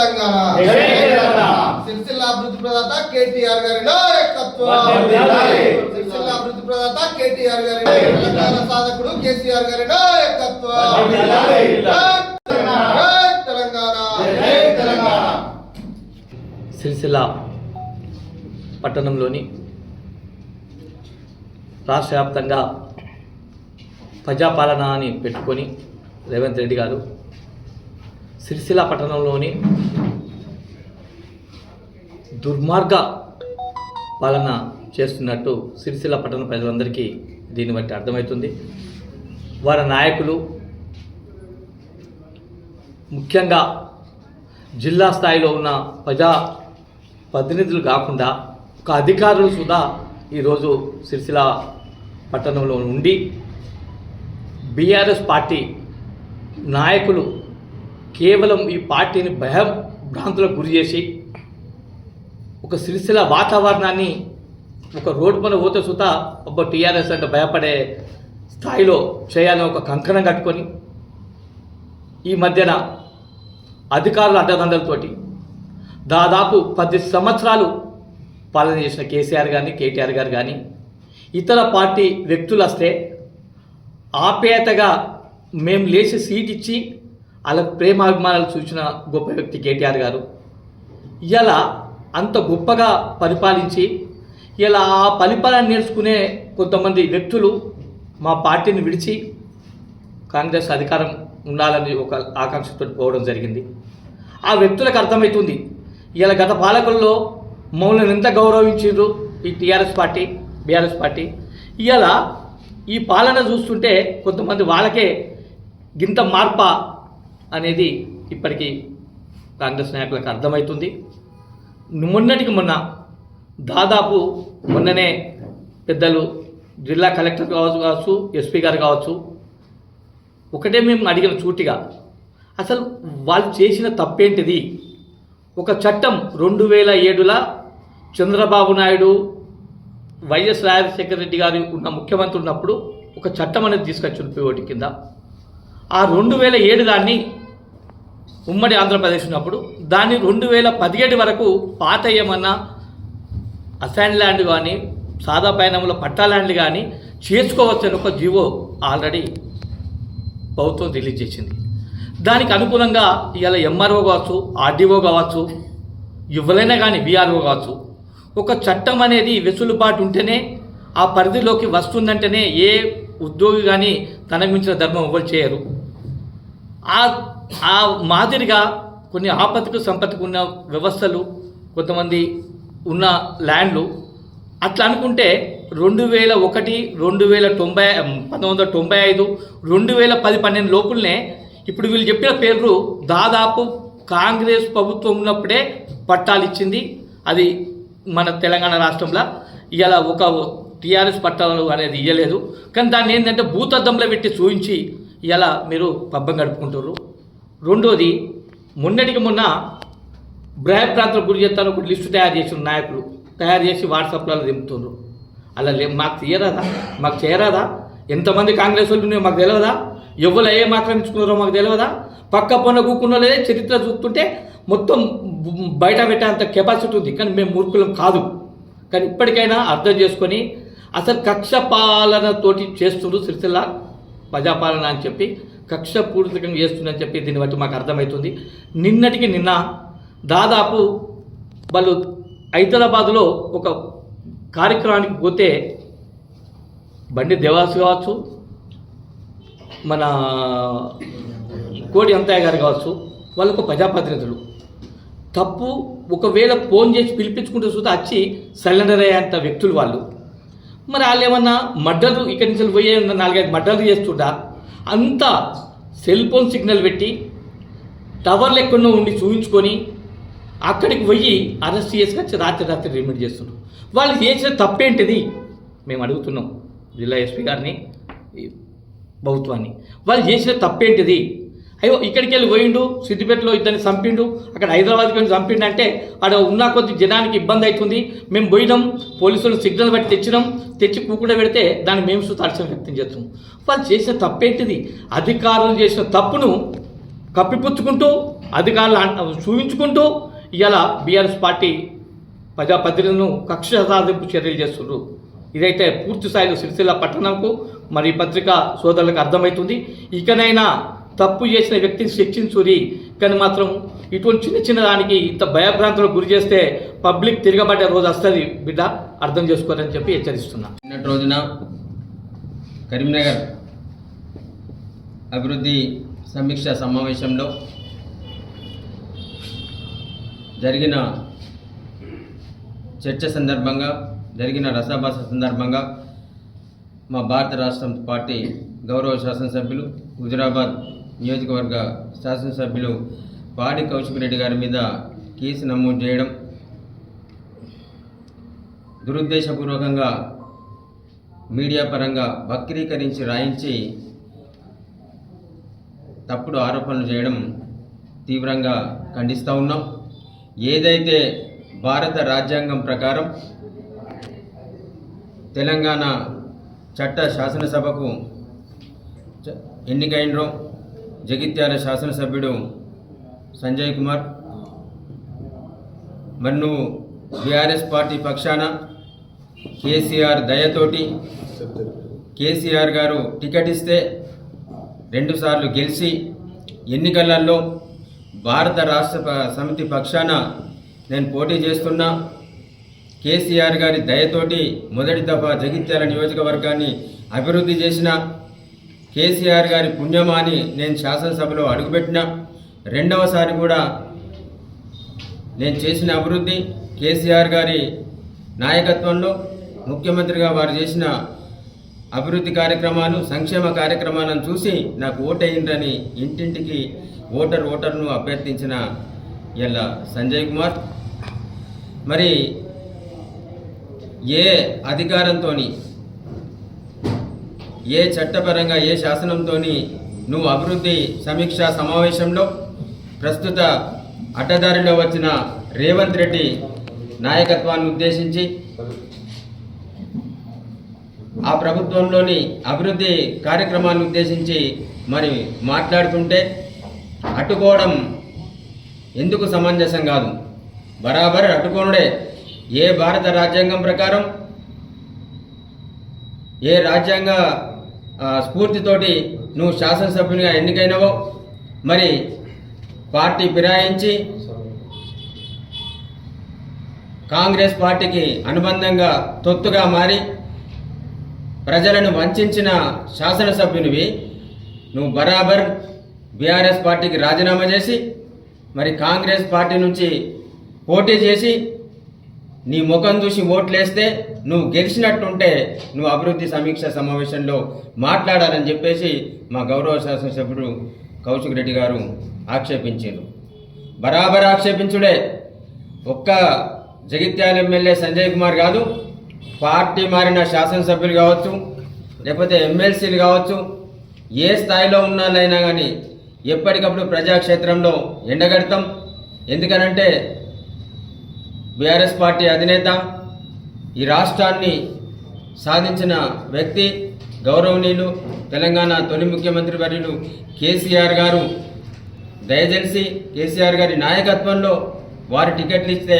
తెలంగాణ జై తెలంగాణ. సిరిసిల్ల అభివృద్ధి ప్రదాత కేటీఆర్ గారి నాయకత్వం. సిరిసిల్ల అభివృద్ధి ప్రదాత కేటీఆర్ గారి తెలంగాణ సాధకుడు కేసీఆర్ గారి నాయకత్వం వర్ధిల్లాలి. జై తెలంగాణ జై తెలంగాణ. సిరిసిల్ల పట్టణంలోని రాష్ట్ర వ్యాప్తంగా ప్రజాపాలన అని పెట్టుకొని రేవంత్ రెడ్డి గారు సిరిసిల్ల పట్టణంలోని దుర్మార్గ పాలన చేస్తున్నట్టు సిరిసిల్ల పట్టణ ప్రజలందరికీ దీన్ని బట్టి అర్థమవుతుంది. వారి నాయకులు ముఖ్యంగా జిల్లా స్థాయిలో ఉన్న ప్రజా ప్రతినిధులు కాకుండా ఒక అధికారులు సుధా ఈరోజు సిరిసిల్ల పట్టణంలో ఉండి బీఆర్ఎస్ పార్టీ నాయకులు కేవలం ఈ పార్టీని భయం భ్రాంతులకు గురి చేసి ఒక సిరిసిల వాతావరణాన్ని ఒక రోడ్డు పైన పోతే సుత ఒక టీఆర్ఎస్ అంటే భయపడే స్థాయిలో చేయాలని ఒక కంకణం కట్టుకొని ఈ మధ్యన అధికారుల అడ్డదండలతోటి దాదాపు పది సంవత్సరాలు పాలన చేసిన కేసీఆర్ గారిని కేటీఆర్ గారు కానీ ఇతర పార్టీ వ్యక్తులు వస్తే ఆప్యాయతగా మేము లేచి సీట్ ఇచ్చి వాళ్ళకు ప్రేమాభిమానాలు చూసిన గొప్ప వ్యక్తి కేటీఆర్ గారు. ఇలా అంత గొప్పగా పరిపాలించి ఇలా ఆ పరిపాలన నేర్చుకునే కొంతమంది వ్యక్తులు మా పార్టీని విడిచి కాంగ్రెస్ అధికారం ఉండాలని ఒక ఆకాంక్షతో పోవడం జరిగింది. ఆ వ్యక్తులకు అర్థమవుతుంది ఇలా గత పాలకుల్లో మమ్మల్ని ఎంత గౌరవించారు ఈ టీఆర్ఎస్ పార్టీ బీఆర్ఎస్ పార్టీ. ఇలా ఈ పాలన చూస్తుంటే కొంతమంది వాళ్ళకే గింత మార్ప అనేది ఇప్పటికీ కాంగ్రెస్ నాయకులకు అర్థమవుతుంది మొన్నటికి మొన్న దాదాపు మొన్ననే పెద్దలు జిల్లా కలెక్టర్ కావచ్చు కావచ్చు ఎస్పీ గారు కావచ్చు ఒకటే మేము అడిగిన చూటిగా అసలు వాళ్ళు చేసిన తప్పేంటిది? ఒక చట్టం రెండు వేల ఏడుల చంద్రబాబు నాయుడు వైఎస్ రాజశేఖర రెడ్డి గారు ఉన్న ముఖ్యమంత్రి ఉన్నప్పుడు ఒక చట్టం అనేది తీసుకొచ్చి పిఓటి కింద. ఆ రెండు వేల ఏడు దాన్ని ఉమ్మడి ఆంధ్రప్రదేశ్ ఉన్నప్పుడు దాన్ని రెండు వేల పదిహేడు వరకు పాత ఏమన్నా అసైన్ ల్యాండ్ కానీ సాదా పయనంలో పట్టా ల్యాండ్ కానీ చేసుకోవచ్చని ఒక జీవో ఆల్రెడీ ప్రభుత్వం రిలీజ్ చేసింది. దానికి అనుగుణంగా ఇవాళ ఎంఆర్ఓ కావచ్చు ఆర్డీఓ కావచ్చు ఎవరైనా కానీ బీఆర్ఓ కావచ్చు ఒక చట్టం అనేది వెసులుబాటు ఉంటేనే ఆ పరిధిలోకి వస్తుందంటేనే ఏ ఉద్యోగి కానీ తనకు మించిన ధర్మం ఎవరు చేయరు. ఆ ఆ మాదిరిగా కొన్ని ఆపత్తికి సంపత్తికి ఉన్న వ్యవస్థలు కొంతమంది ఉన్న ల్యాండ్లు. అట్లా అనుకుంటే రెండు వేల ఒకటి రెండు వేల తొంభై పంతొమ్మిది వందల తొంభై ఐదు రెండు వేల పది పన్నెండు లోపులనే ఇప్పుడు వీళ్ళు చెప్పిన పేర్లు దాదాపు కాంగ్రెస్ ప్రభుత్వం ఉన్నప్పుడే పట్టాలు ఇచ్చింది. అది మన తెలంగాణ రాష్ట్రంలో ఇలా ఒక టీఆర్ఎస్ పట్టాలు అనేది ఇవ్వలేదు కానీ దాన్ని ఏంటంటే భూతద్దంలో పెట్టి చూపించి ఇలా మీరు పబ్బం గడుపుకుంటారు రెండోది మొన్నటికి మొన్న భయప్రాంతాలకు గురి చేస్తాను ఒక లిస్టు తయారు చేసిన నాయకులు తయారు చేసి వాట్సాప్లలో దింపుతున్నారు అలా లే మాకు తీయరాదా? మాకు చేయరాదా? ఎంతమంది కాంగ్రెస్ వాళ్ళు ఉన్నాయో మాకు తెలియదా ఎవరు ఏం ఆక్రమించుకున్నారో మాకు తెలియదా పక్క పొన్న కూకున్నలేదే చరిత్ర చూస్తుంటే మొత్తం బయట పెట్టేంత కెపాసిటీ ఉంది. కానీ మేము మూర్ఖులం కాదు. కానీ ఇప్పటికైనా అర్థం చేసుకొని అసలు కక్ష పాలనతోటి చేస్తున్నారు సిరిసిల్ల ప్రజాపాలన అని చెప్పి కక్ష చేస్తుందని చెప్పి దీన్ని బట్టి మాకు అర్థమవుతుంది. నిన్నటికి నిన్న దాదాపు వాళ్ళు హైదరాబాద్లో ఒక కార్యక్రమానికి పోతే బండి దేవాసు కావచ్చు మన కోడి అంతయ్య గారు కావచ్చు వాళ్ళకు ప్రజాప్రతినిధులు. తప్పు ఒకవేళ ఫోన్ చేసి పిలిపించుకుంటూ చూస్తే వచ్చి సరెండర్ అయ్యేంత వ్యక్తులు వాళ్ళు. మరి వాళ్ళు ఏమన్నా మడ్డలు ఇక్కడి నుంచి పోయే నాలుగైదు మడ్డలు చేస్తుంటా అంత సెల్ ఫోన్ సిగ్నల్ పెట్టి టవర్లు ఎక్కడో ఉండి చూపించుకొని అక్కడికి పోయి అరెస్ట్ చేసుకొచ్చి రాత్రి రాత్రి రిమిట్ చేస్తున్నాం. వాళ్ళు చేసిన తప్పేంటిది? మేము అడుగుతున్నాం. జిల్లా ఎస్పీ గారిని ప్రభుత్వాన్ని వాళ్ళు చేసిన తప్పేంటిది? అయ్యో ఇక్కడికి వెళ్ళి పోయిండు సిద్దిపేటలో ఇద్దరిని చంపిండు అక్కడ హైదరాబాద్కి వెళ్ళి చంపిండు అంటే అక్కడ ఉన్న కొద్ది జనానికి ఇబ్బంది అవుతుంది. మేము పోయినాం పోలీసులు సిగ్నల్ బట్టి తెచ్చినాం తెచ్చి కూకుండా పెడితే దాన్ని మేము సుతార్చన వ్యక్తం చేస్తున్నాం వాళ్ళు చేసిన తప్పేంటిది? అధికారులు చేసిన తప్పును కప్పిపుచ్చుకుంటూ అధికారులు చూపించుకుంటూ ఇలా బీఆర్ఎస్ పార్టీ ప్రజాప్రతినిధులను కక్ష సాధింపు చర్యలు చేస్తున్నారు ఇదైతే పూర్తి స్థాయిలో సిరిసిల్ల పట్టణంకు మరి ఈ పత్రిక సోదరులకు అర్థమవుతుంది. ఇకనైనా తప్పు చేసిన వ్యక్తిని శిక్షించురి. కానీ మాత్రం ఇటువంటి చిన్న చిన్న దానికి ఇంత భయభ్రాంతులకు గురి చేస్తే పబ్లిక్ తిరగబడ్డే రోజు వస్తుంది. బిడ్డ అర్థం చేసుకోరని చెప్పి హెచ్చరిస్తున్నా. నిన్నటి రోజున కరీంనగర్ అభివృద్ధి సమీక్ష సమావేశంలో జరిగిన చర్చ సందర్భంగా జరిగిన రసాభాస సందర్భంగా మా భారత రాష్ట్రం పార్టీ గౌరవ శాసనసభ్యులు హుజురాబాద్ నియోజకవర్గ శాసనసభ్యులు పాడి కౌశిక్ రెడ్డి గారి మీద కేసు నమోదు చేయడం దురుద్దేశపూర్వకంగా మీడియా పరంగా వక్రీకరించి రాయించి తప్పుడు ఆరోపణలు చేయడం తీవ్రంగా ఖండిస్తూ ఉన్నాం. ఏదైతే భారత రాజ్యాంగం ప్రకారం తెలంగాణ చట్ట శాసనసభకు చ- ఎన్నికైనరో జగిత్యాల శాసనసభ్యుడు సంజయ్ కుమార్. మరి నువ్వు బీఆర్ఎస్ పార్టీ పక్షాన కేసీఆర్ దయతోటి కేసీఆర్ గారు టికెట్ ఇస్తే రెండుసార్లు గెలిచి ఎన్నికలలో భారత రాష్ట్ర సమితి పక్షాన నేను పోటీ చేస్తున్నా. కేసీఆర్ గారి దయతోటి మొదటి దఫా జగిత్యాల నియోజకవర్గాన్ని అభివృద్ధి చేసిన కేసీఆర్ గారి పుణ్యమాని నేను శాసనసభలో అడుగుపెట్టిన రెండవసారి కూడా నేను చేసిన అభివృద్ధి కేసీఆర్ గారి నాయకత్వంలో ముఖ్యమంత్రిగా వారు చేసిన అభివృద్ధి కార్యక్రమాలు సంక్షేమ కార్యక్రమాలను చూసి నాకు ఓటేయండి ఇంటింటికి ఓటర్ ఓటర్ను అభ్యర్థించిన ఇలా సంజయ్ కుమార్. మరి ఏ అధికారంతో ఏ చట్టపరంగా ఏ శాసనంతో నువ్వు అభివృద్ధి సమీక్షా సమావేశంలో ప్రస్తుత అడ్డదారిలో వచ్చిన రేవంత్ రెడ్డి నాయకత్వాన్ని ఉద్దేశించి ఆ ప్రభుత్వంలోని అభివృద్ధి కార్యక్రమాన్ని ఉద్దేశించి మరి మాట్లాడుతుంటే అడ్డుకోవడం ఎందుకు సమంజసం కాదు? బరాబర్ అడ్డుకోనుడే. ఏ భారత రాజ్యాంగం ప్రకారం ఏ రాజ్యాంగ స్ఫూర్తితోటి నువ్వు శాసనసభ్యునిగా ఎన్నికైనవో మరి పార్టీ ఫిరాయించి కాంగ్రెస్ పార్టీకి అనుబంధంగా తొత్తుగా మారి ప్రజలను వంచిన శాసనసభ్యునివి నువ్వు బరాబర్ బీఆర్ఎస్ పార్టీకి రాజీనామా చేసి మరి కాంగ్రెస్ పార్టీ నుంచి పోటీ చేసి నీ ముఖం చూసి ఓట్లేస్తే నువ్వు గెలిచినట్టుంటే నువ్వు అభివృద్ధి సమీక్ష సమావేశంలో మాట్లాడాలని చెప్పేసి మా గౌరవ శాసనసభ్యుడు కౌశిక్ రెడ్డి గారు ఆక్షేపించారు. బరాబర్ ఆక్షేపించుడే. ఒక్క జగిత్యాల ఎమ్మెల్యే సంజయ్ కుమార్ కాదు పార్టీ మారిన శాసనసభ్యులు కావచ్చు లేకపోతే ఎమ్మెల్సీలు కావచ్చు ఏ స్థాయిలో ఉన్నాళ్ళైనా కానీ ఎప్పటికప్పుడు ప్రజాక్షేత్రంలో ఎండగడతాం. ఎందుకనంటే బీఆర్ఎస్ పార్టీ అధినేత ఈ రాష్ట్రాన్ని సాధించిన వ్యక్తి గౌరవనీయులు తెలంగాణ తొలి ముఖ్యమంత్రి వర్యులు కేసీఆర్ గారు. దయచేసి కేసీఆర్ గారి నాయకత్వంలో వారి టికెట్లు ఇస్తే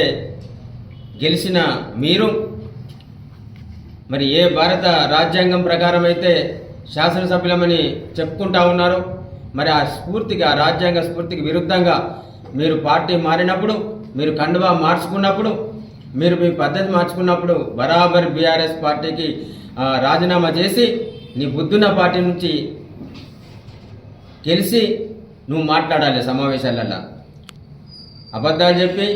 గెలిచిన మీరు. మరి ఏ భారత రాజ్యాంగం ప్రకారం అయితే శాసనసభ్యులమని చెప్పుకుంటా ఉన్నారు మరి ఆ స్ఫూర్తికి ఆ రాజ్యాంగ స్ఫూర్తికి విరుద్ధంగా మీరు పార్టీ మారినప్పుడు మీరు కండువా మార్చుకున్నప్పుడు మీరు మీ పద్ధతి మార్చుకున్నప్పుడు బరాబర్ బీఆర్ఎస్ పార్టీకి రాజీనామా చేసి నీ బుద్ధున్న పార్టీ నుంచి గెలిచి నువ్వు మాట్లాడాలి సమావేశాలల్లో. అబద్ధాలు చెప్పి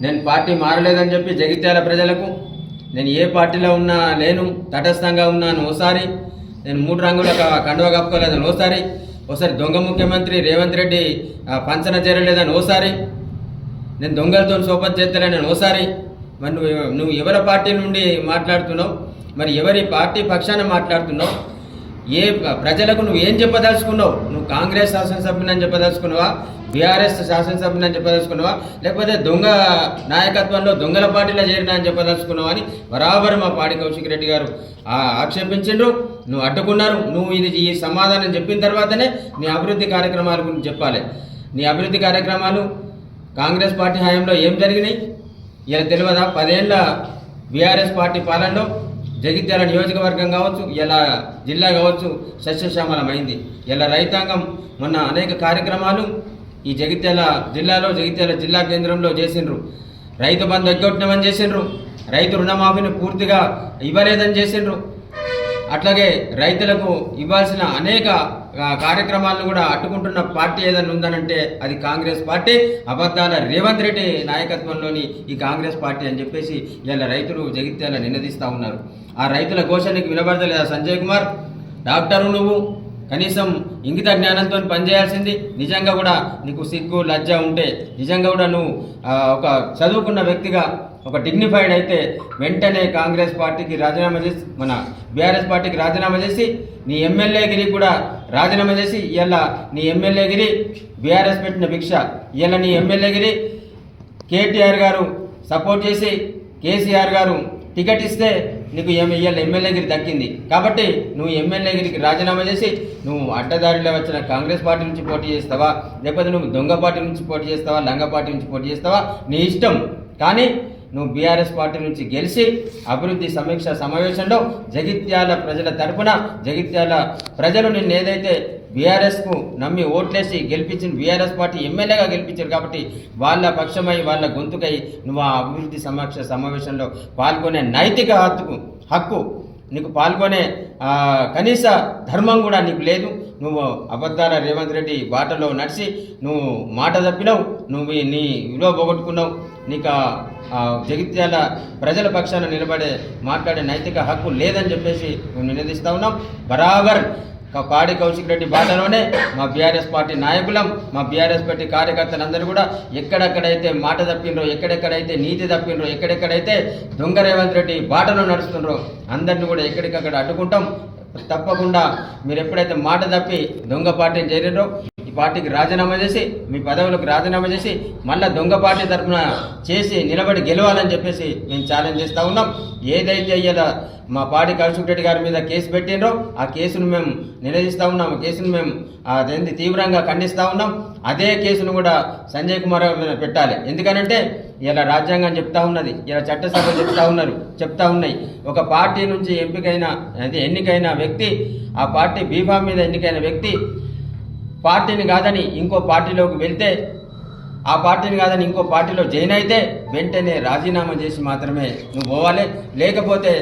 నేను పార్టీ మారలేదని చెప్పి జగిత్యాల ప్రజలకు నేను ఏ పార్టీలో ఉన్నా లేను తటస్థంగా ఉన్నాను ఓసారి నేను మూడు రంగుల కండువ కప్పుకోలేదని ఓసారి ఒకసారి దొంగ ముఖ్యమంత్రి రేవంత్ రెడ్డి పంచన చేరలేదని ఓసారి నేను దొంగలతో సోపత్ చేస్తలేనని ఓసారి మరి నువ్వు నువ్వు ఎవరి పార్టీ నుండి మాట్లాడుతున్నావు? మరి ఎవరి పార్టీ పక్షాన మాట్లాడుతున్నావు? ఏ ప్రజలకు నువ్వు ఏం చెప్పదలుచుకున్నావు? నువ్వు కాంగ్రెస్ శాసనసభ్యుని అని చెప్పదలుచుకున్నావా? బీఆర్ఎస్ శాసనసభ్యుని అని చెప్పదలుచుకున్నావా? లేకపోతే దొంగ నాయకత్వంలో దొంగల పార్టీలో చేరినా అని చెప్పదలుచుకున్నావా అని బరాబర్ మా పాడి కౌశిక్ రెడ్డి గారు ఆక్షేపించిండ్రు. నువ్వు అడ్డుకున్నారు. నువ్వు ఇది ఈ సమాధానం చెప్పిన తర్వాతనే నీ అభివృద్ధి కార్యక్రమాల గురించి చెప్పాలి. నీ అభివృద్ధి కార్యక్రమాలు కాంగ్రెస్ పార్టీ హయాంలో ఏం జరిగినాయి? ఇలా తెలియదా పదేళ్ళ బీఆర్ఎస్ పార్టీ పాలనలో జగిత్యాల నియోజకవర్గం కావచ్చు ఇలా జిల్లా కావచ్చు సస్యశ్యామలమైంది. ఇలా రైతాంగం మొన్న అనేక కార్యక్రమాలు ఈ జగిత్యాల జిల్లాలో జగిత్యాల జిల్లా కేంద్రంలో చేసిండ్రు. రైతు బంధు ఎగ్గొట్టమని చేసిండ్రు. రైతు రుణమాఫీని పూర్తిగా ఇవ్వలేదని చేసిండ్రు. అట్లాగే రైతులకు ఇవ్వాల్సిన అనేక కార్యక్రమాలను కూడా అట్టుకుంటున్న పార్టీ ఏదైనా ఉందనంటే అది కాంగ్రెస్ పార్టీ. అబద్ధాల రేవంత్ రెడ్డి నాయకత్వంలోని ఈ కాంగ్రెస్ పార్టీ అని చెప్పేసి ఇలా రైతులు జగిత్యాల నినదిస్తూ ఉన్నారు. ఆ రైతుల ఘోషణకి వినబడతలేదా సంజయ్ కుమార్? డాక్టరు నువ్వు? కనీసం ఇంగిత జ్ఞానంతో పనిచేయాల్సింది. నిజంగా కూడా నీకు సిగ్గు లజ్జ ఉంటే నిజంగా కూడా నువ్వు ఒక చదువుకున్న వ్యక్తిగా ఒక డిగ్నిఫైడ్ అయితే వెంటనే కాంగ్రెస్ పార్టీకి రాజీనామా చేసి మన బీఆర్ఎస్ పార్టీకి రాజీనామా చేసి నీ ఎమ్మెల్యేగిరి కూడా రాజీనామా చేసి ఇవాళ నీ ఎమ్మెల్యేగిరి బీఆర్ఎస్ పెట్టిన భిక్ష ఇవాళ నీ ఎమ్మెల్యేగిరి కేటీఆర్ గారు సపోర్ట్ చేసి కేసీఆర్ గారు టికెట్ ఇస్తే నీకు ఇవాళ ఎమ్మెల్యేగిరి దక్కింది. కాబట్టి నువ్వు ఎమ్మెల్యేగిరికి రాజీనామా చేసి నువ్వు అడ్డదారిలో వచ్చిన కాంగ్రెస్ పార్టీ నుంచి పోటీ చేస్తావా? లేకపోతే నువ్వు దొంగ పార్టీ నుంచి పోటీ చేస్తావా? లంగ పార్టీ నుంచి పోటీ చేస్తావా? నీ ఇష్టం. కానీ నువ్వు బీఆర్ఎస్ పార్టీ నుంచి గెలిచి అభివృద్ధి సమీక్ష సమావేశంలో జగిత్యాల ప్రజల తరపున జగిత్యాల ప్రజలు నిన్ను ఏదైతే బీఆర్ఎస్కు నమ్మి ఓట్లేసి గెలిపించిన బీఆర్ఎస్ పార్టీ ఎమ్మెల్యేగా గెలిపించారు కాబట్టి వాళ్ళ పక్షమై వాళ్ళ గొంతుకై నువ్వు ఆ అభివృద్ధి సమీక్ష సమావేశంలో పాల్గొనే నైతిక హక్కు హక్కు నీకు పాల్గొనే కనీస ధర్మం కూడా నీకు లేదు. నువ్వు అబద్ధాల రేవంత్ రెడ్డి బాటలో నడిచి నువ్వు మాట తప్పినావు నువ్వు నీ విలువ పోగొట్టుకున్నావు. నీకు ఆ- జగిత్యాల ప్రజల పక్షాన నిలబడే మాట్లాడే నైతిక హక్కు లేదని చెప్పేసి మేము నినదిస్తా ఉన్నాం బరాబర్ పాడి కౌశిక్ రెడ్డి బాటలోనే మా బీఆర్ఎస్ పార్టీ నాయకులం మా బీఆర్ఎస్ పార్టీ కార్యకర్తలందరూ కూడా ఎక్కడెక్కడైతే మాట తప్పిండ్రో ఎక్కడెక్కడైతే నీతి తప్పిండ్రో ఎక్కడెక్కడైతే దొంగ రేవంత్ రెడ్డి బాటలో నడుస్తుండ్రో అందరిని కూడా ఎక్కడికక్కడ అడ్డుకుంటాం. తప్పకుండా మీరు ఎప్పుడైతే మాట తప్పి దొంగ పార్టీని చేరినో పార్టీకి రాజీనామా చేసి మీ పదవులకు రాజీనామా చేసి మళ్ళీ దొంగ పార్టీ తరఫున చేసి నిలబడి గెలవాలని చెప్పేసి మేము ఛాలెంజ్ చేస్తూ ఉన్నాం. ఏదైతే అయ్యేదా మా పార్టీ కౌశిక్ రెడ్డి గారి మీద కేసు పెట్టిండ్రో ఆ కేసును మేము నిలదీస్తూ ఉన్నాం. ఆ కేసును మేము అదేంటి తీవ్రంగా ఖండిస్తూ ఉన్నాం. అదే కేసును కూడా సంజయ్ కుమార్ మీద పెట్టాలి. ఎందుకనంటే ఇలా రాజ్యాంగం చెప్తా ఉన్నది ఇలా చట్టసభ చెప్తా ఉన్నారు చెప్తా ఉన్నాయి. ఒక పార్టీ నుంచి ఎంపికైన అది ఎన్నికైన వ్యక్తి ఆ పార్టీ బీఫామ్ మీద ఎన్నికైన వ్యక్తి పార్టీని కాదని ఇంకో పార్టీలోకి వెళ్తే ఆ పార్టీని కాదని ఇంకో పార్టీలో జాయిన్ అయితే వెంటనే రాజీనామా చేసి మాత్రమే నువ్వు పోవాలి. లేకపోతే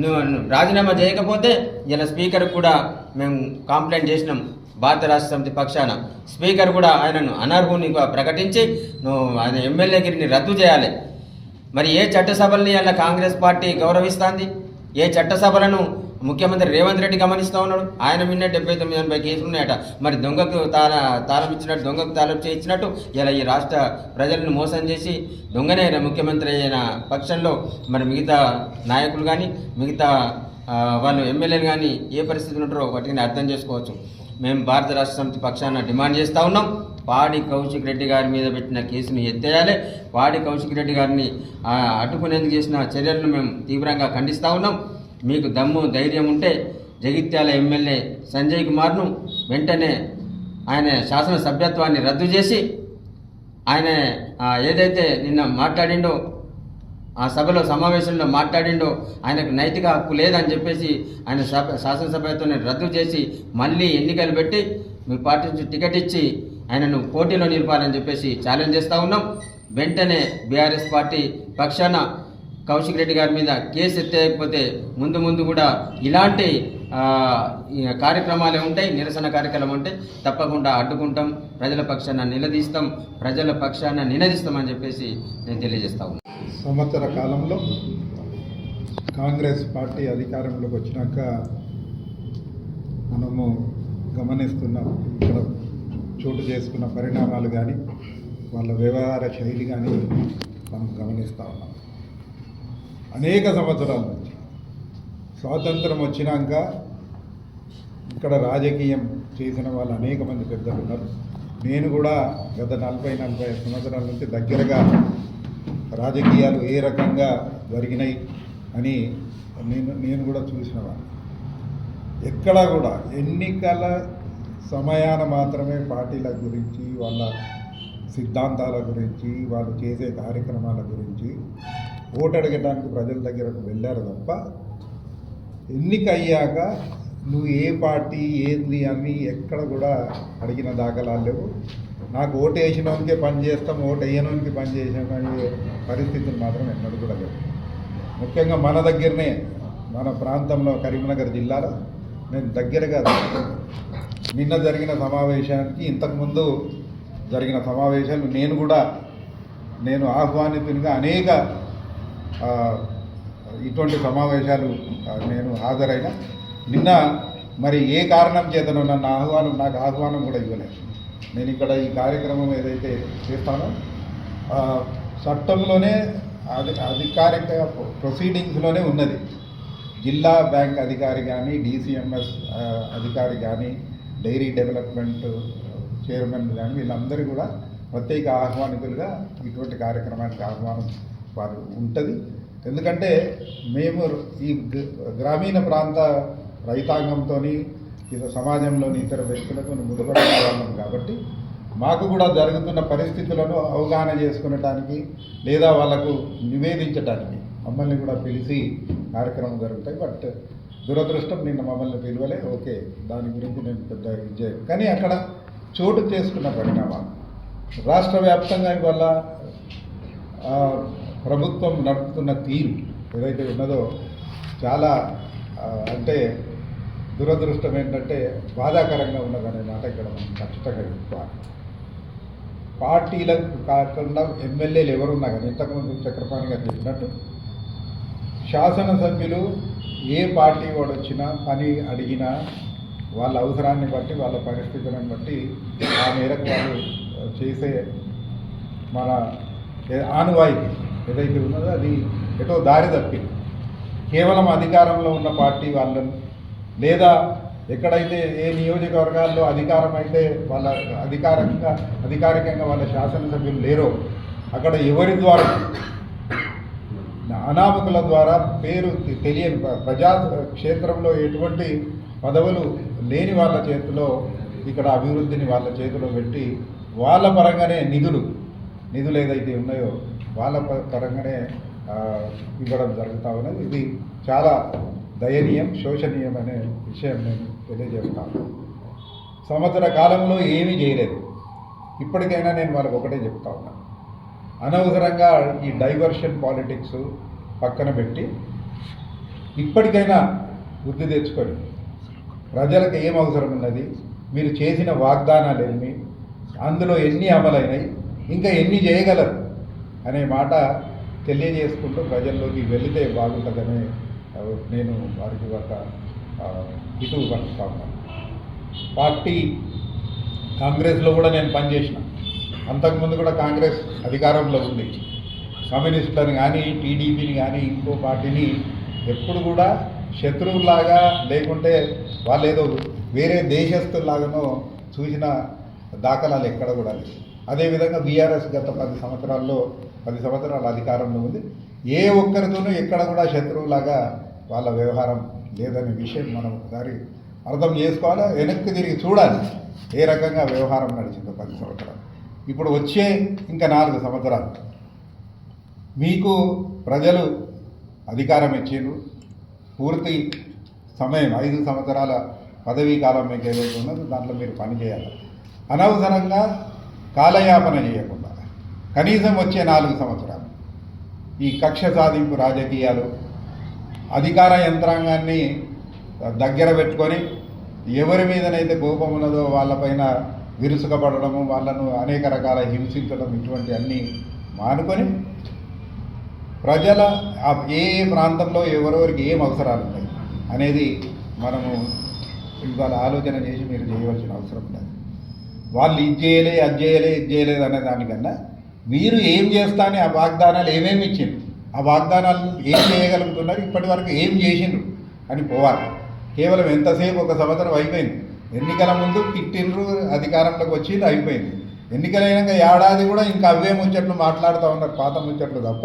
నువ్వు రాజీనామా చేయకపోతే ఇలా స్పీకర్ కూడా మేము కంప్లైంట్ చేసినాం భారత రాష్ట్ర సమితి పక్షాన. స్పీకర్ కూడా ఆయనను అనర్హుని ప్రకటించి నువ్వు ఆయన ఎమ్మెల్యేగిరిని రద్దు చేయాలి. మరి ఏ చట్టసభల్ని అలా కాంగ్రెస్ పార్టీ గౌరవిస్తుంది? ఏ చట్టసభలను ముఖ్యమంత్రి రేవంత్ రెడ్డి గమనిస్తూ ఉన్నాడు. ఆయన విన్న డెబ్బై తొమ్మిది ఎనభై కేసులు ఉన్నాయట. మరి దొంగకు తాళ తాళం ఇచ్చినట్టు దొంగకు తాళం చేయించినట్టు ఇలా ఈ రాష్ట్ర ప్రజలను మోసం చేసి దొంగనే ముఖ్యమంత్రి అయిన పక్షంలో మరి మిగతా నాయకులు కానీ మిగతా వాళ్ళు ఎమ్మెల్యేలు కానీ ఏ పరిస్థితులు ఉంటారో వాటిని అర్థం చేసుకోవచ్చు. మేము భారత రాష్ట్ర సమితి పక్షాన డిమాండ్ చేస్తూ ఉన్నాం. పాడి కౌశిక్ రెడ్డి గారి మీద పెట్టిన కేసును ఎత్తేయాలి. పాడి కౌశిక్ రెడ్డి గారిని అడ్డుకునేందుకు చేసిన చర్యలను మేము తీవ్రంగా ఖండిస్తూ ఉన్నాం. మీకు దమ్ము ధైర్యం ఉంటే జగిత్యాల ఎమ్మెల్యే సంజయ్ కుమార్ను వెంటనే ఆయన శాసన సభ్యత్వాన్ని రద్దు చేసి ఆయన ఏదైతే నిన్న మాట్లాడిండో ఆ సభలో సమావేశంలో మాట్లాడిండో ఆయనకు నైతిక హక్కు లేదని చెప్పేసి ఆయన శాసనసభ్యత్వాన్ని రద్దు చేసి మళ్ళీ ఎన్నికలు పెట్టి మీ పార్టీ నుంచి టికెట్ ఇచ్చి ఆయనను పోటీలో నిలపాలని చెప్పేసి ఛాలెంజ్ చేస్తూ ఉన్నాం. వెంటనే బీఆర్ఎస్ పార్టీ పక్షాన కౌశిక్ రెడ్డి గారి మీద కేసు ఎత్తేయకపోతే ముందు ముందు కూడా ఇలాంటి కార్యక్రమాలు కార్యక్రమాలే ఉంటాయి నిరసన కార్యక్రమం ఉంటాయి. తప్పకుండా అడ్డుకుంటాం ప్రజల పక్షాన నిలదీస్తాం ప్రజల పక్షాన నినదిస్తామని చెప్పేసి నేను తెలియజేస్తా సంవత్సర కాలంలో కాంగ్రెస్ పార్టీ అధికారంలోకి వచ్చినాక మనము గమనిస్తున్నాం ఇక్కడ చోటు చేసుకున్న పరిణామాలు కానీ వాళ్ళ వ్యవహార శైలి కానీ మనం గమనిస్తూ ఉన్నాం. అనేక సంవత్సరాల. నుంచి స్వాతంత్రం వచ్చినాక ఇక్కడ రాజకీయం చేసిన వాళ్ళు అనేక మంది పెద్దలు ఉన్నారు. నేను కూడా గత నలభై నలభై సంవత్సరాల నుంచి దగ్గరగా రాజకీయాలు ఏ రకంగా జరిగినాయి అని నేను నేను కూడా చూసిన వాళ్ళు ఎక్కడ కూడా ఎన్నికల సమయాన మాత్రమే పార్టీల గురించి వాళ్ళ సిద్ధాంతాల గురించి వాళ్ళు చేసే కార్యక్రమాల గురించి ఓటు అడగడానికి ప్రజల దగ్గరకు వెళ్ళారు తప్ప ఎన్నిక అయ్యాక నువ్వు ఏ పార్టీ ఏంది అని ఎక్కడ కూడా అడిగిన దాఖలాలు లేవు. నాకు ఓటు వేసినోనికే పని చేస్తాం ఓటు వేయనోనికి పని చేసాం అనే పరిస్థితులు మాత్రం ఎన్నడూ కూడా లేవు. ముఖ్యంగా మన దగ్గరనే మన ప్రాంతంలో కరీంనగర్ జిల్లాలో నేను దగ్గరగా నిన్న జరిగిన సమావేశానికి ఇంతకుముందు జరిగిన సమావేశాలు నేను కూడా నేను ఆహ్వానితునిగా అనేక ఇటువంటి సమావేశాలు నేను హాజరైన. నిన్న మరి ఏ కారణం చేతనో నన్ను ఆహ్వానం నాకు ఆహ్వానం కూడా ఇవ్వలేదు. నేను ఇక్కడ ఈ కార్యక్రమం ఏదైతే చేస్తానో చట్టంలోనే అది అధికారిక ప్రొసీడింగ్స్లోనే ఉన్నది. జిల్లా బ్యాంక్ అధికారి కానీ డిసిఎంఎస్ అధికారి కానీ డైరీ డెవలప్మెంట్ చైర్మన్ కానీ వీళ్ళందరూ కూడా ప్రత్యేక ఆహ్వానితులుగా ఇటువంటి కార్యక్రమానికి ఆహ్వానం వారు ఉంటుంది. ఎందుకంటే మేము ఈ గ్రామీణ ప్రాంత రైతాంగంతో ఇతర సమాజంలోని ఇతర వ్యక్తులతో ముడిపడిన వాళ్ళం కాబట్టి మాకు కూడా జరుగుతున్న పరిస్థితులను అవగాహన చేసుకునటానికి లేదా వాళ్ళకు నివేదించటానికి మమ్మల్ని కూడా పిలిచి కార్యక్రమం జరుగుతాయి. బట్ దురదృష్టం నిన్న మమ్మల్ని పిలవలే. ఓకే దాని గురించి నేను పెద్ద ఇది కానీ అక్కడ చోటు చేసుకున్న పరిణామాలు. రాష్ట్ర వ్యాప్తంగా ఇవాళ ప్రభుత్వం నడుపుతున్న తీరు ఏదైతే ఉన్నదో చాలా అంటే దురదృష్టం ఏంటంటే బాధాకరంగా ఉన్నదనే మాట ఇక్కడ మనం ఖచ్చితంగా చెప్పుకోవాలి. పార్టీలకు కాకుండా ఎమ్మెల్యేలు ఎవరున్నా కానీ ఇంతకుముందు చక్రపాణి గారు చెప్పినట్టు శాసనసభ్యులు ఏ పార్టీ వాడు వచ్చినా పని అడిగినా వాళ్ళ అవసరాన్ని బట్టి వాళ్ళ పరిస్థితులను బట్టి ఆ మేరకు వాళ్ళు చేసే మన ఆనువాయితీ. ఏదైతే ఉన్నదో అది ఎటో దారి తప్పింది. కేవలం అధికారంలో ఉన్న పార్టీ వాళ్ళను లేదా ఎక్కడైతే ఏ నియోజకవర్గాల్లో అధికారం అయితే వాళ్ళ అధికారికంగా అధికారికంగా వాళ్ళ శాసనసభ్యులు లేరో అక్కడ ఎవరి ద్వారా? అనామకుల ద్వారా పేరు తె- తెలియని ప్రజా క్షేత్రంలో ఎటువంటి పదవులు లేని వాళ్ళ చేతిలో ఇక్కడ అభివృద్ధిని వాళ్ళ చేతిలో పెట్టి వాళ్ళ పరంగానే నిధులు నిధులు ఏదైతే ఉన్నాయో వాళ్ళ పరంగానే ఇవ్వడం జరుగుతూ ఉన్నది. ఇది చాలా దయనీయం శోచనీయం అనే విషయం నేను తెలియజేస్తాను సంవత్సర కాలంలో ఏమీ చేయలేదు. ఇప్పటికైనా నేను వాళ్ళకి ఒకటే చెప్తా ఉన్నాను అనవసరంగా ఈ డైవర్షన్ పాలిటిక్స్ పక్కన పెట్టి ఇప్పటికైనా బుద్ధి తెచ్చుకొని ప్రజలకు ఏం అవసరం ఉన్నది? మీరు చేసిన వాగ్దానాలు ఎన్ని? అందులో ఎన్ని అమలైనాయి? ఇంకా ఎన్ని చేయగలరు? అనే మాట తెలియజేసుకుంటూ ప్రజల్లోకి వెళితే బాగుంటుందని నేను వారికి ఒక ఆ, ఇటు ఉన్నాను పార్టీ కాంగ్రెస్లో కూడా నేను పనిచేసిన. అంతకుముందు కూడా కాంగ్రెస్ అధికారంలో ఉంది. కమ్యూనిస్టులను కానీ టీడీపీని కానీ ఇంకో పార్టీని ఎప్పుడు కూడా శత్రువులాగా లేకుంటే వాళ్ళు ఏదో వేరే దేశస్తులాగానో చూసిన దాఖలాలు ఎక్కడ కూడా లేదు అదేవిధంగా బీఆర్ఎస్ గత పది సంవత్సరాల్లో పది సంవత్సరాల అధికారంలో ఉంది. ఏ ఒక్కరితోనూ ఎక్కడ కూడా శత్రువులాగా వాళ్ళ వ్యవహారం లేదనే విషయం మనం ఒకసారి అర్థం చేసుకోవాలి? వెనక్కి తిరిగి చూడాలి. ఏ రకంగా వ్యవహారం నడిచిందో పది సంవత్సరాలు. ఇప్పుడు వచ్చే ఇంకా నాలుగు సంవత్సరాలు. మీకు ప్రజలు అధికారం ఇచ్చిండ్రు. పూర్తి సమయం ఐదు సంవత్సరాల పదవీ కాలం మీకు ఏదైతే ఉన్నదో దాంట్లో మీరు పనిచేయాలి. అనవసరంగా కాలయాపన చేయకుండా. కనీసం వచ్చే నాలుగు సంవత్సరాలు. ఈ కక్ష సాధింపు రాజకీయాలు అధికార యంత్రాంగాన్ని దగ్గర పెట్టుకొని ఎవరి మీదనైతే కోపం ఉన్నదో వాళ్ళపైన విరుసుకపడడము వాళ్ళను అనేక రకాల హింసించడం ఇటువంటి అన్నీ మానుకొని ప్రజల ఏ ఏ ప్రాంతంలో ఎవరెవరికి ఏం అవసరాలు ఉన్నాయి అనేది మనము ఇవాళ ఆలోచన చేసి మీరు చేయవలసిన అవసరం లేదు. వాళ్ళు ఇది చేయలే అది చేయలే ఇది చేయలేదు అనే దానికన్నా మీరు ఏం చేస్తా అని ఆ వాగ్దానాలు ఏమేమి ఇచ్చిండ్రు? ఆ వాగ్దానాలు ఏం చేయగలుగుతున్నారు? ఇప్పటి వరకు ఏం చేసిండ్రు? అని పోవాలి. కేవలం ఎంతసేపు? ఒక సంవత్సరం అయిపోయింది. ఎన్నికల ముందు తిట్టిండ్రు అధికారంలోకి వచ్చింది అయిపోయింది. ఎన్నికలైనాక ఏడాది కూడా ఇంకా అవే ముచ్చట్లు మాట్లాడుతూ ఉన్నారు పాత ముచ్చట్లు తప్ప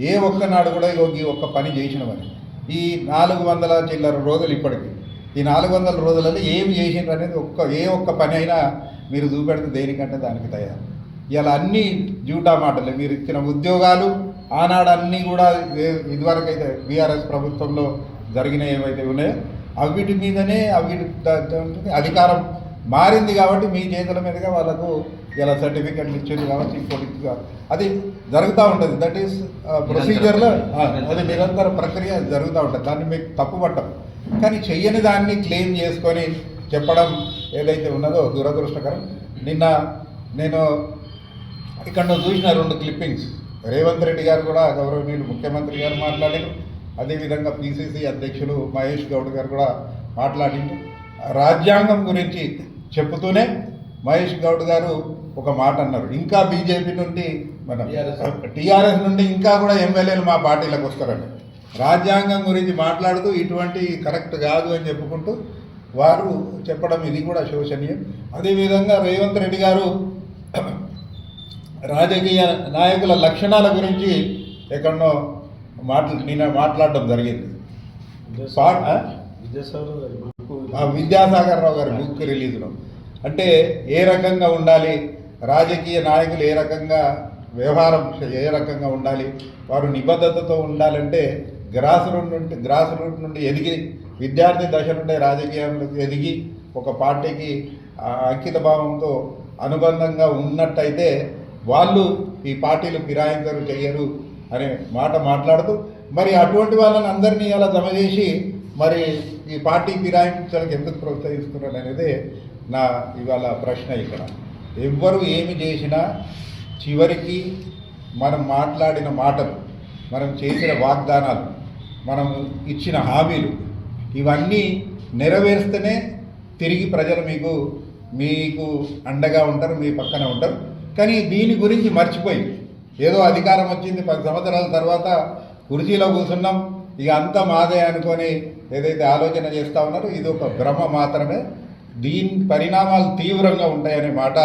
ఏ ఒక్కనాడు కూడా ఈ ఒక్క పని చేసినవని ఈ నాలుగు వందల చిల్లర రోజులు ఇప్పటికి. ఈ నాలుగు వందల రోజులలో ఏం చేసిండ్రు అనేది ఒక్క ఏ ఒక్క పని అయినా మీరు చూపెడితే దేనికంటే దానికి తయారు ఇలా అన్ని జూటా మాటలే. మీరు ఇచ్చిన ఉద్యోగాలు ఆనాడు అన్నీ కూడా ఇదివరకు అయితే బీఆర్ఎస్ ప్రభుత్వంలో జరిగిన ఏవైతే ఉన్నాయో అవిటి మీదనే అవిటి అధికారం మారింది కాబట్టి మీ చేతుల మీదుగా వాళ్ళకు ఇలా సర్టిఫికెట్లు ఇచ్చింది కాబట్టి ఇంకోటి. అది జరుగుతూ ఉంటుంది. దట్ ఈస్ ప్రొసీజర్లో అది నిరంతర. ప్రక్రియ జరుగుతూ ఉంటుంది. దాన్ని మీకు తప్పు పట్టం కానీ చెయ్యని దాన్ని క్లెయిమ్ చేసుకొని చెప్పడం ఏదైతే ఉన్నదో దురదృష్టకరం. నిన్న నేను ఇక్కడ నువ్వు చూసిన రెండు క్లిప్పింగ్స్ రేవంత్ రెడ్డి గారు కూడా గౌరవనీయులు ముఖ్యమంత్రి గారు మాట్లాడారు. అదేవిధంగా పిసిసి అధ్యక్షులు మహేష్ గౌడ్ గారు కూడా మాట్లాడిండు. రాజ్యాంగం గురించి చెప్పుతూనే మహేష్ గౌడ్ గారు ఒక మాట అన్నారు. ఇంకా బీజేపీ నుండి మన టీఆర్ఎస్ నుండి ఇంకా కూడా ఎమ్మెల్యేలు మా పార్టీలకు వస్తారండి రాజ్యాంగం గురించి మాట్లాడుతూ ఇటువంటి కరెక్ట్ కాదు అని చెప్పుకుంటూ వారు చెప్పడం ఇది కూడా శోచనీయం. అదేవిధంగా రేవంత్ రెడ్డి గారు రాజకీయ నాయకుల లక్షణాల గురించి ఎక్కడనో మాట్లా నిన్న మాట్లాడడం జరిగింది. విద్యాసాగర్ రావు గారి బుక్ రిలీజ్లో. అంటే ఏ రకంగా ఉండాలి? రాజకీయ నాయకులు ఏ రకంగా వ్యవహారం ఏ రకంగా ఉండాలి? వారు నిబద్ధతతో ఉండాలంటే గ్రాస్ రూట్ నుండి గ్రాస్ రూట్ నుండి ఎదిగి విద్యార్థి దశ నుండే రాజకీయంలోకి ఎదిగి ఒక పార్టీకి అంకిత భావంతో అనుబంధంగా ఉన్నట్టయితే వాళ్ళు ఈ పార్టీలు ఫిరాయించరు చెయ్యరు అనే మాట మాట్లాడుతూ మరి అటువంటి వాళ్ళని అందరినీ అలా జమ చేసి మరి ఈ పార్టీ ఫిరాయించడానికి ఎందుకు ప్రోత్సహిస్తున్నారు అనేది నా ఇవాళ ప్రశ్న ఇక్కడ. ఎవ్వరు ఏమి చేసినా చివరికి మనం మాట్లాడిన మాటలు మనం చేసిన వాగ్దానాలు మనం ఇచ్చిన హామీలు ఇవన్నీ నెరవేరుస్తేనే తిరిగి ప్రజలు మీకు మీకు అండగా ఉంటారు మీ పక్కన ఉంటారు. కానీ దీని గురించి మర్చిపోయి ఏదో అధికారం వచ్చింది పది సంవత్సరాల తర్వాత కుర్చీలో కూర్చున్నాం ఇక అంతా మాదే అనుకొని ఏదైతే ఆలోచన చేస్తూ ఉన్నారో ఇది ఒక భ్రమ మాత్రమే. దీని పరిణామాలు తీవ్రంగా ఉంటాయనే మాట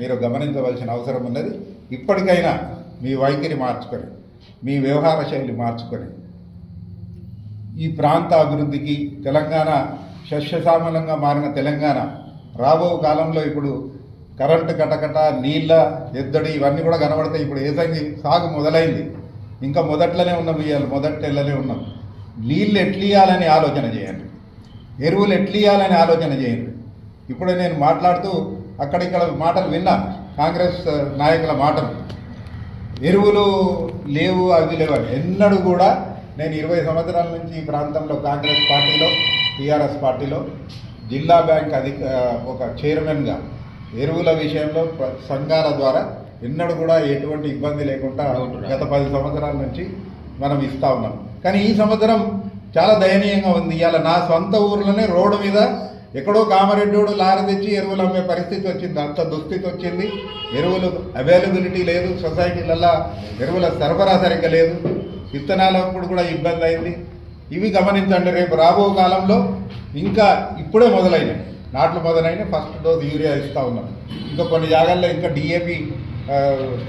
మీరు గమనించవలసిన అవసరం ఉన్నది. ఇప్పటికైనా మీ వైఖరి మార్చుకొని మీ వ్యవహార శైలి మార్చుకొని ఈ ప్రాంత అభివృద్ధికి తెలంగాణ శస్యశామలంగా మారిన తెలంగాణ రాబో కాలంలో ఇప్పుడు కరెంటు కటకట నీళ్ళ ఎద్దడి ఇవన్నీ కూడా కనబడతాయి. ఇప్పుడు ఏసంగి సాగు మొదలైంది. ఇంకా మొదట్లోనే ఉన్నాం ఇవాళ మొదటి ఉన్నాం నీళ్ళు ఎట్లియాలని ఆలోచన చేయండి. ఎరువులు ఎట్లియాలని ఆలోచన చేయండి. ఇప్పుడు నేను మాట్లాడుతూ అక్కడిక్కడ మాటలు విన్నా. కాంగ్రెస్ నాయకుల మాటలు. ఎరువులు లేవు అవి లేవు ఎన్నడూ కూడా నేను ఇరవై సంవత్సరాల నుంచి ఈ ప్రాంతంలో కాంగ్రెస్ పార్టీలో టీఆర్ఎస్ పార్టీలో జిల్లా బ్యాంక్ అధిక ఒక చైర్మన్గా ఎరువుల విషయంలో సంఘాల ద్వారా ఎన్నడూ కూడా ఎటువంటి ఇబ్బంది లేకుండా గత పది సంవత్సరాల నుంచి మనం ఇస్తా ఉన్నాం. కానీ ఈ సంవత్సరం చాలా దయనీయంగా ఉంది. ఇవాళ నా సొంత ఊర్లోనే రోడ్డు మీద ఎక్కడో కామారెడ్డోడు లారీ తెచ్చి ఎరువులు అమ్మే పరిస్థితి వచ్చింది. అంత దుస్థితి వచ్చింది. ఎరువులు అవైలబిలిటీ లేదు. సొసైటీలల్లో ఎరువుల సరఫరా సరిగ్గా లేదు. విత్తనాలప్పుడు కూడా ఇబ్బంది అయింది ఇవి గమనించండి రేపు రాబో కాలంలో ఇంకా ఇప్పుడే మొదలైనవి. నాట్లు మొదలైన ఫస్ట్ డోస్ యూరియా ఇస్తూ ఉన్నాం. ఇంకా కొన్ని జాగాల్లో ఇంకా డిఏపి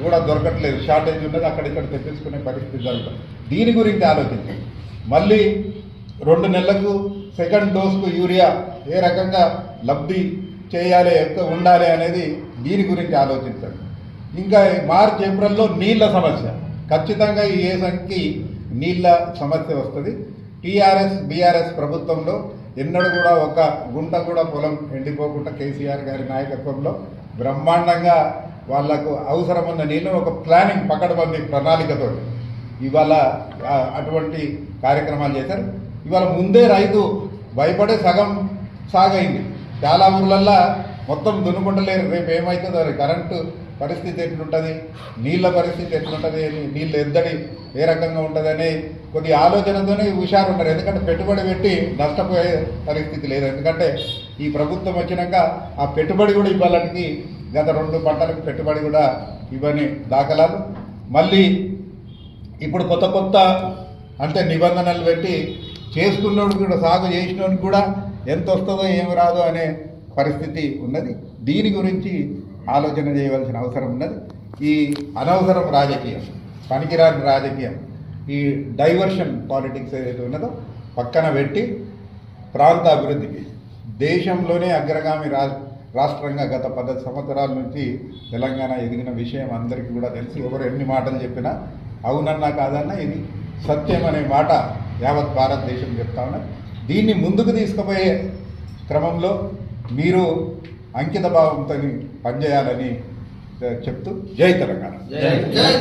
కూడా దొరకట్లేదు. షార్టేజ్ ఉన్నది అక్కడిక్కడ తెప్పించుకునే పరిస్థితి జరుగుతుంది. దీని గురించి ఆలోచించండి. మళ్ళీ రెండు నెలలకు సెకండ్ డోస్కు యూరియా ఏ రకంగా లబ్ధి చేయాలి ఎంత ఉండాలి అనేది దీని గురించి ఆలోచించండి. ఇంకా మార్చ్ ఏప్రిల్లో నీళ్ళ సమస్య. ఖచ్చితంగా ఈ ఏసంకి నీళ్ళ సమస్య వస్తుంది. టీఆర్ఎస్ బీఆర్ఎస్ ప్రభుత్వంలో ఎన్నడూ కూడా ఒక గుంట కూడా పొలం ఎండిపోకుండా కేసీఆర్ గారి నాయకత్వంలో బ్రహ్మాండంగా వాళ్ళకు అవసరమున్న నీళ్ళు ఒక ప్లానింగ్ పకడ్బందీ ప్రణాళికతో ఇవాళ అటువంటి కార్యక్రమాలు చేశారు. ఇవాళ ముందే రైతు భయపడే సగం సాగైంది. చాలా ఊర్లల్లో మొత్తం దున్నుకుంటలేరు. రేపు ఏమవుతుందో కరెంటు పరిస్థితి ఎట్లుంటుంది? నీళ్ళ పరిస్థితి ఎట్లుంటుంది? నీళ్ళు ఎద్దడి ఏ రకంగా ఉంటుందని కొద్ది ఆలోచనతోనే హుషారు ఉన్నారు ఎందుకంటే పెట్టుబడి పెట్టి నష్టపోయే పరిస్థితి లేదు. ఎందుకంటే ఈ ప్రభుత్వం వచ్చినాక ఆ పెట్టుబడి కూడా ఇవ్వాలనికి గత రెండు పంటలకు పెట్టుబడి కూడా ఇవ్వని దాఖలాలు. మళ్ళీ ఇప్పుడు కొత్త కొత్త అంటే నిబంధనలు పెట్టి చేసుకున్నోడు కూడా సాగు చేసినోడికి కూడా ఎంత వస్తుందో ఏమి రాదో అనే పరిస్థితి ఉన్నది. దీని గురించి ఆలోచన చేయవలసిన అవసరం ఉన్నది. ఈ అనవసరం రాజకీయం పనికిరాని రాజకీయం ఈ డైవర్షన్ పాలిటిక్స్ ఏదైతే ఉన్నదో పక్కన పెట్టి ప్రాంత అభివృద్ధికి దేశంలోనే అగ్రగామి రా రాష్ట్రంగా గత పద్దెనిమిది సంవత్సరాల నుంచి తెలంగాణ ఎదిగిన విషయం అందరికీ కూడా తెలుసు. ఎవరు ఎన్ని మాటలు చెప్పినా అవునన్నా కాదన్నా ఇది సత్యం అనే మాట యావత్ భారతదేశం చెప్తా ఉన్నది. దీన్ని ముందుకు తీసుకుపోయే క్రమంలో మీరు అంకిత భావంతో పనిచేయాలని చెప్తూ జై తెలంగాణ. జై